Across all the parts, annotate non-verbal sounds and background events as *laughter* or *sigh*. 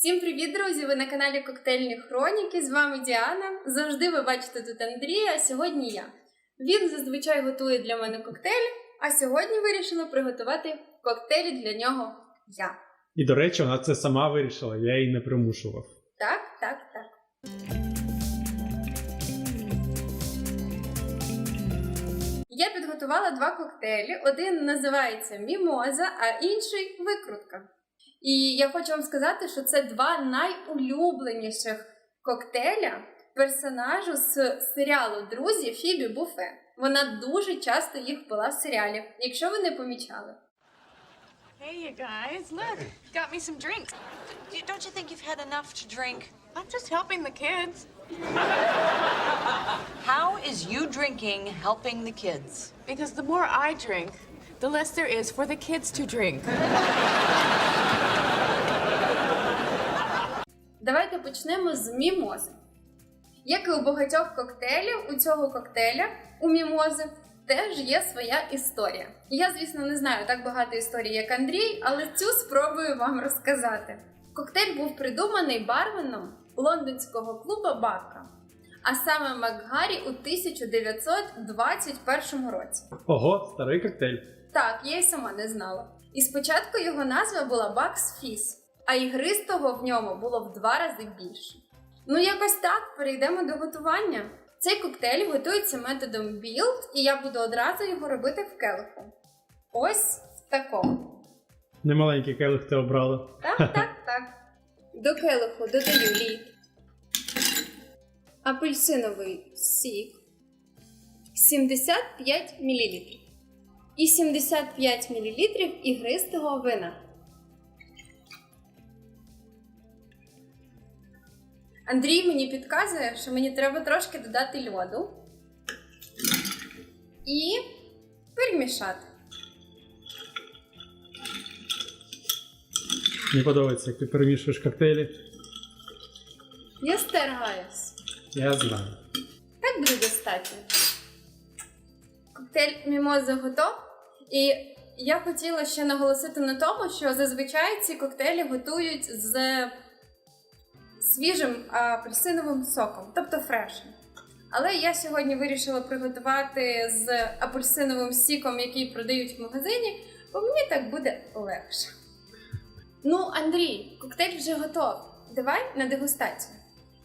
Всім привіт, друзі! Ви на каналі Коктейльні Хроніки. З вами Діана. Завжди ви бачите тут Андрія, а сьогодні я. Він зазвичай готує для мене коктейлі, а сьогодні вирішила приготувати коктейлі для нього я. І до речі, вона це сама вирішила, я її не примушував. Так, так, так. Я підготувала два коктейлі. Один називається Мімоза, а інший викрутка. І я хочу вам сказати, що це два найулюбленіших коктейля персонажу з серіалу Друзі Фібі Буфе. Вона дуже часто їх пила в серіалі, якщо ви не помічали. Hey, you guys, look, got me some drinks. Don't you think you've had enough to drink? I'm just helping the kids. How is you drinking helping the kids? Because the more I drink, the less there is for the kids to drink. Давайте почнемо з мімози. Як і у багатьох коктейлів, у цього коктейля у мімози теж є своя історія. Я, звісно, не знаю так багато історій, як Андрій, але цю спробую вам розказати. Коктейль був придуманий барменом лондонського клубу Бака, а саме Макгарі у 1921 році. Ого, старий коктейль. Так, я й сама не знала. І спочатку його назва була Бакс Фіс, а ігристого в ньому було в два рази більше. Ну, якось так, перейдемо до готування. Цей коктейль готується методом білд, і я буду одразу його робити в келиху. Ось в такому. Немаленький келих ти обрала. Так, *laughs* так, так. До келиху додаю лід, апельсиновий сік 75 мл і 75 мл ігристого вина. Андрій мені підказує, що мені треба трошки додати льоду і перемішати. Мені подобається, як ти перемішуєш коктейлі. Я стараюсь. Я знаю. Так буде достатньо. Коктейль мімоза готов. І я хотіла ще наголосити на тому, що зазвичай ці коктейлі готують з свіжим апельсиновим соком, тобто фрешем. Але я сьогодні вирішила приготувати з апельсиновим сіком, який продають в магазині, бо мені так буде легше. Ну, Андрій, коктейль вже готов. Давай на дегустацію.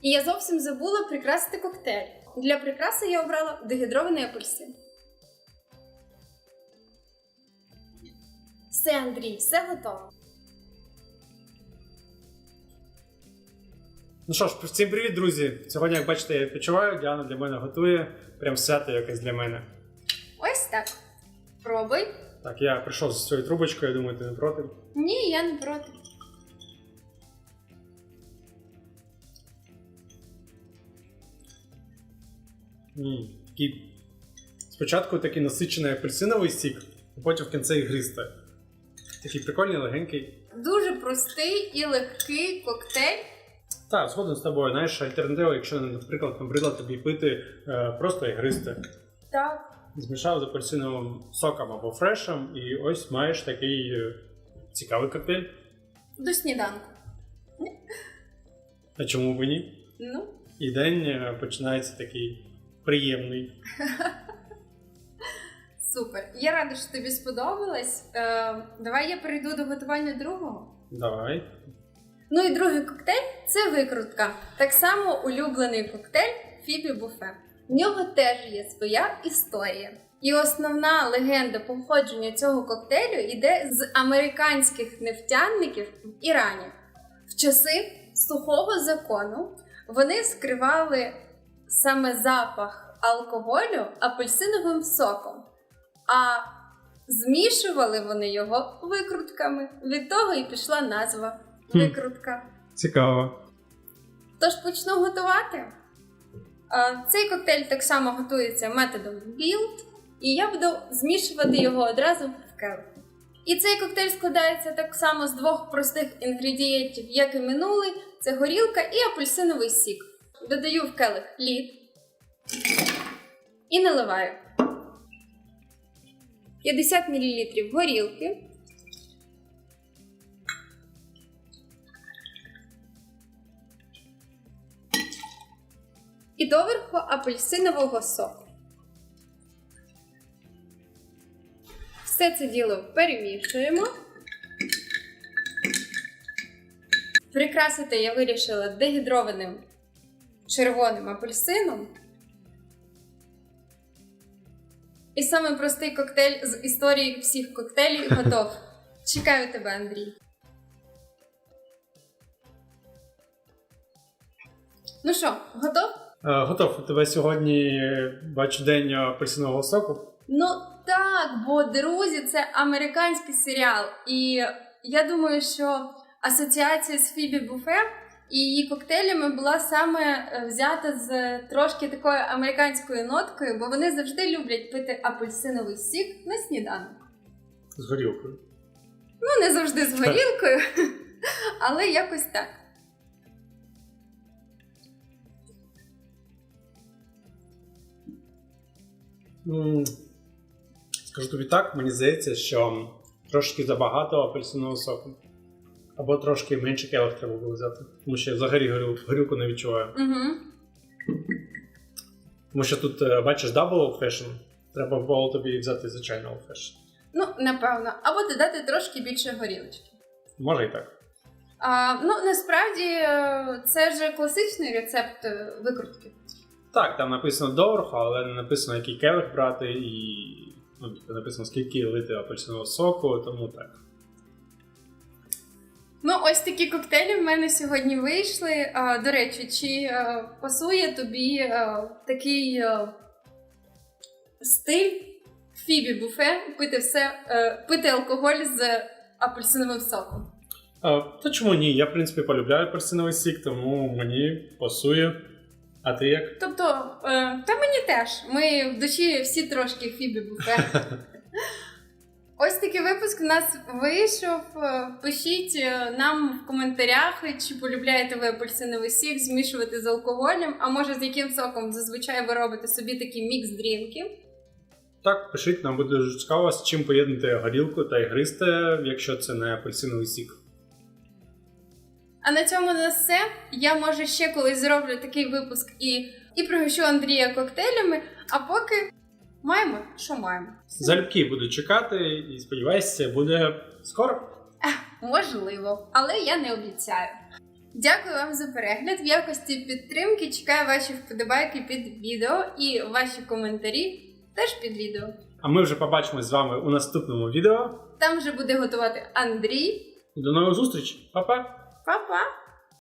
І я зовсім забула прикрасити коктейль. Для прикраси я обрала дегідрований апельсин. Все, Андрій, все готово. Ну що ж, всім привіт, друзі! Сьогодні, як бачите, я відпочиваю, Діана для мене готує. Прям свято якесь для мене. Ось так. Пробуй. Так, я прийшов з цією трубочкою, я думаю, ти не проти. Ні, я не проти. М, Такий... Спочатку такий насичений апельсиновий сік, а потім в кінці ігристий. Такий прикольний, легенький. Дуже простий і легкий коктейль. Так, згоден з тобою, знаєш, альтернатива, якщо, наприклад, набридло тобі пити е, просто ігристе. Так. Змішав з апельсиновим соком або фрешем, і ось маєш такий е, цікавий коктейль. До сніданку. А чому б і ні? Ну, І день е, починається такий приємний. супер. Я рада, що тобі сподобалось. Е, давай я перейду до готування другого. Давай. Ну і другий коктейль це викрутка. Так само улюблений коктейль Фібі Буфе. В нього теж є своя історія. І основна легенда походження цього коктейлю йде з американських нефтяників в Ірані. В часи сухого закону вони скривали саме запах алкоголю апельсиновим соком, а змішували вони його викрутками. Від того і пішла назва. Викрутка. Цікаво. Тож почну готувати. Цей коктейль так само готується методом білд, і я буду змішувати його одразу в келиху. І цей коктейль складається так само з двох простих інгредієнтів, як і минулий: це горілка і апельсиновий сік. Додаю в келих лід і наливаю 50 мл горілки, І доверху апельсинового соку. Все це діло перемішуємо. Прикрасити я вирішила дегідрованим червоним апельсином. І саме простий коктейль з історії всіх коктейлів готов. *laughs* Чекаю тебе, Андрій. Ну що, готов? Е, готов. У тебе сьогодні е, бачу день апельсинового соку. Ну так, бо друзі, це американський серіал. І я думаю, що асоціація з Фібі Буфе і її коктейлями була саме е, взята з трошки такою американською ноткою, бо вони завжди люблять пити апельсиновий сік на сніданок. З горілкою. Ну, не завжди з горілкою, *laughs* але якось так. Скажу тобі так, мені здається, що трошки забагато апельсинового соку. Або трошки менше келих треба було взяти. Тому що я взагалі горілку, горілку не відчуваю. Угу. Тому що тут, е, бачиш, old fashion. Треба було тобі взяти звичайно fashion. Ну, напевно, або додати трошки більше горілочки. Може і так. А, ну, насправді, е, це ж класичний рецепт е, викрутки. Так, там написано доверху, але не написано, який келих брати, і ну, типу, написано, скільки лити апельсинового соку, тому так. Ну, ось такі коктейлі в мене сьогодні вийшли. А, до речі, чи е, пасує тобі е, такий е, стиль Фібі буфе пити все, пити алкоголь з апельсиновим соком? А, та чому ні? Я, в принципі, полюбляю апельсиновий сік, тому мені пасує. А ти як? Тобто, е, та мені теж. Ми в душі всі трошки Фібі буфе. *laughs* Ось такий випуск у нас вийшов. Е, Пишіть е, нам в коментарях, чи полюбляєте ви апельсиновий сік змішувати з алкоголем, а може з яким соком зазвичай ви робите собі такі мікс дрінків. Так, пишіть, нам буде дуже цікаво, з чим поєднати горілку та ігристе, якщо це не апельсиновий сік. А на цьому у нас все. Я може ще колись зроблю такий випуск і, і пригощу Андрія коктейлями, а поки маємо, що маємо. Залюбки буду чекати і сподіваюся, буде скоро. Можливо, але я не обіцяю. Дякую вам за перегляд. В якості підтримки чекаю ваші вподобайки під відео і ваші коментарі теж під відео. А ми вже побачимось з вами у наступному відео. Там вже буде готувати Андрій. До нових зустрічей, Па-па! Па-па!